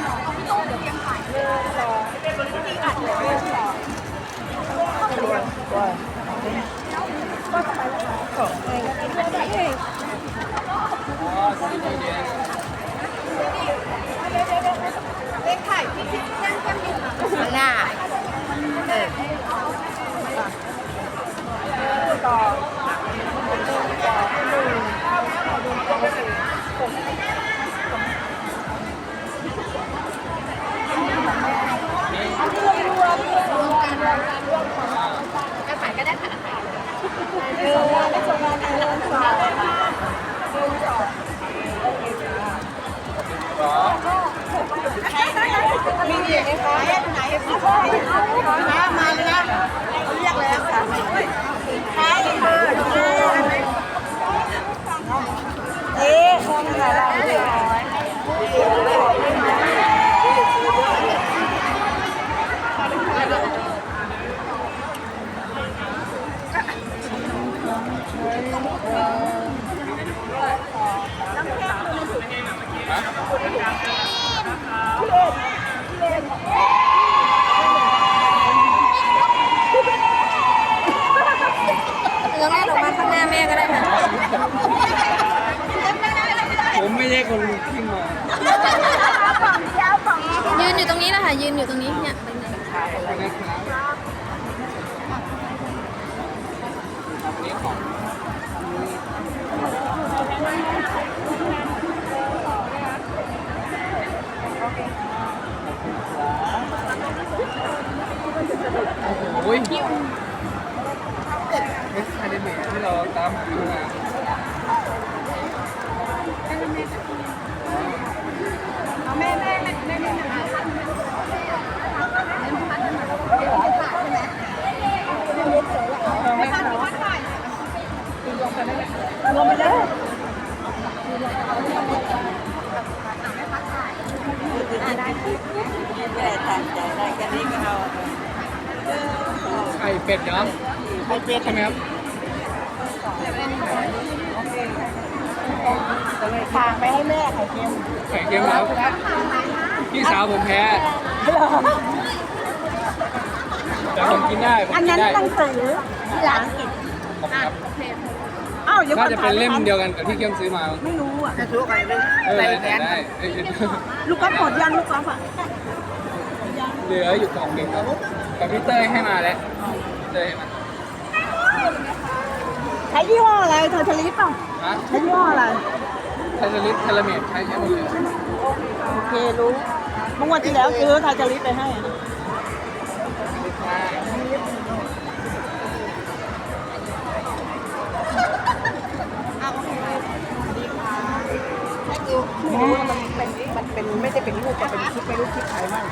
ข้าง มาเลยนะเขาเรียกแล้วค่ะ ผมไม่ใช่คนที่มายืนอยู่ตรงนี้แหละค่ะยืนอยู่ตรงนี้เนี่ยเป็นไงนะครับอันนี้ของโอ้ยเอสคาเดเมที่เราตามหา มาลงไปเลยไข่เป็ดเนาะไอเป็ดใช่ไหมครับฝากไปให้แม่ไข่เค็มไข่เค็มครับพี่สาวผมแพ้แต่ผมกินได้ผมอันกินั้นนได้หนังสือที่ร้านกิน ยวน่าก่อนจะเป็นเล่มเดียวกันกับที่เข้มซื้อมาไม่รู้อะจะซื้อใครเลยเออได้ได้เอ้ยลูกก๊อฟหมดยังลูกก๊อฟอะเหลืออยู่กล่องหนึ่งครับแต่พี่เต้ยให้มาแล้วเต้ยให้มาใช้ยี่ห้ออะไรเธอทลิปป่ะฮะใช้ยี่ห้ออะไรไทยลิสเทเลเมดใช้ใช้หมดเลยโอเครู้เมื่อวันที่แล้วซื้อไทยทลิปไปให้ เป็นรูปแต่เป็นคลิปไม่รู้คลิปใครบ้าง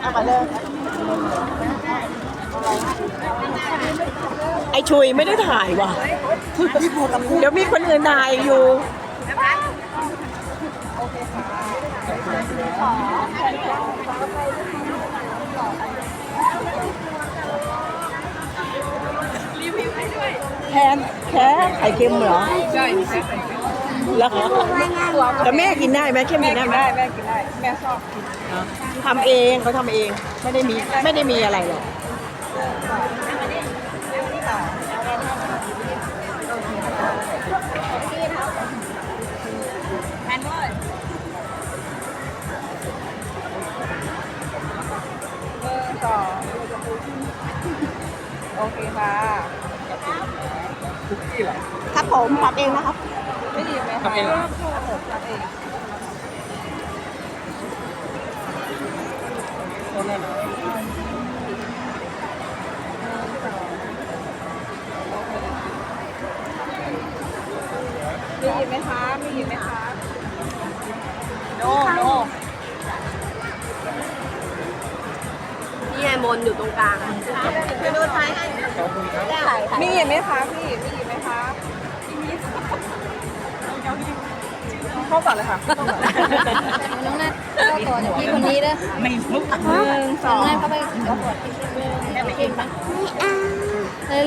เอามาเลยไอชุยไม่ได้ถ่ายว่ะ เดี๋ยวมีคนอื่นถ่ายอยู่ แทนแค่ไข่เค็มเหรอ ใช่แล้วแต่แม่กินได้ไหมเข้มกินได้ไหมแม่กินได้ แม่ชอบทำเองเขาทำเองไม่ได้มีไม่ได้มีอะไรหรอกโอเคค่ะ คุกกี้เหรอครับผมทำเองนะครับทำเองเหรอคนนั้นเหรอมีอีกไหมคะมีอีกไหมคะ โนโน งมนอยู่ตรงกลางอะไปดูท้ายให้ขอบคุณครับมีอีกไหมคะพี่ มีอีกไหมคะเข้าก่อนเลยค่ะน้องนัทเข้าก่อนเดี๋ยวพี่คนนี้เด้อไม่ลุกหนึ่งสองน้องงนัทเข้าไปเข้าก่อนพี่เค็มไหม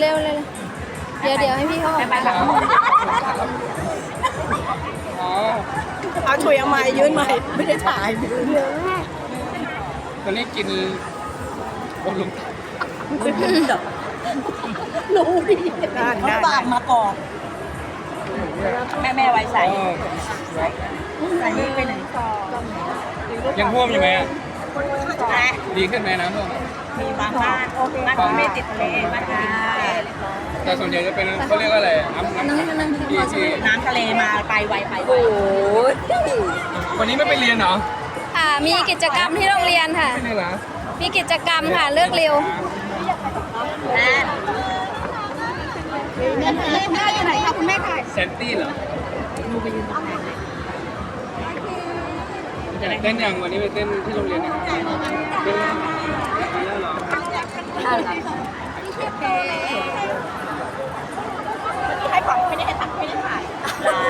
เร็วๆเร็วเดี๋ยวเดี๋ยวให้พี่เขาออกไปมาแบบอ๋อเอาถุยเอาไม้ยื่นไม้ไม่ได้ถ่ายตอนนี้กิน บนลุงรู้ดิเขาบากมาก่อนแม่แม่ไว้ใส่อ๋อใส่นี่ไปไหนยังท่วมอยู่ไหมอะนะดีขึ้นไหมน้ำท่วมอะมีบ้านบ้านบ้านที่ไม่ติดทะเลบ้านที่ติดทะเลแต่ส่วนใหญ่จะเป็นเขาเรียกว่าอะไรน้ำนั่งน้ำนั่งที่ที่น้ำทะเลมาไปไวไปไววันนี้ไม่ไปเรียนเหรออ่ามีกิจกรรมที่โรงเรียนค่ะไม่ได้เหรอมีกิจกรรมค่ะเลิกเร็วนะแม่แม่อยู่ไหนคะคุณแม่ถ่ายเซนตี้เหรออยากเต้นยังวันนี้ไปเต้นที่โรงเรียนนะครับเต้นแล้วเหรอให้ปล่อยไม่ได้ให้ถ่ายไม่ได้ถ่ายหรอ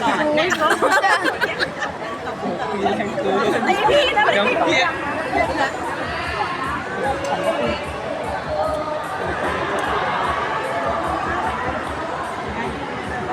หลอนนะ ปีแ